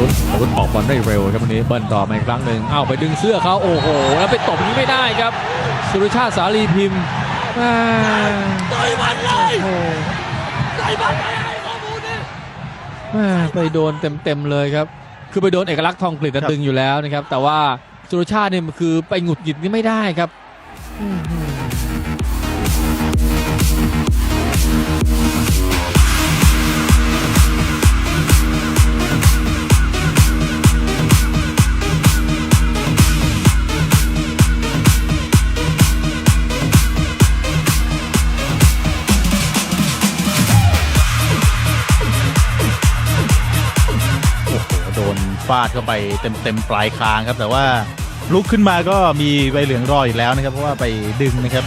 รุษอาวุธออกบอลได้เร็วครับวันนี้เบิ้ลต่อมาอีกครั้งหนึ่งเอ้าไปดึงเสื้อเขาโอ้โห แล้วไปตบอย่างนี้ไม่ได้ครับ สุรชาติสาลีพิมพ์อ่าต่อยมันเลยโอ้โหต่อยมันไม่ให้ข้อมูลเนี่ยแม่ไปโดนเต็มๆเลยครับ คือไปโดนเอกลักษณ์ทองกลิ่นครับตึงอยู่แล้วนะครับ แต่ว่าสุรชาติเนี่ยมันคือไปหงุดหงิดนี่ไม่ได้ครับ โดนฟาดเข้าไปเต็มเต็มปลายคางครับ แต่ว่าลุกขึ้นมาก็มีใบเหลืองรออีกแล้วนะครับ เพราะว่าไปดึงนะครับ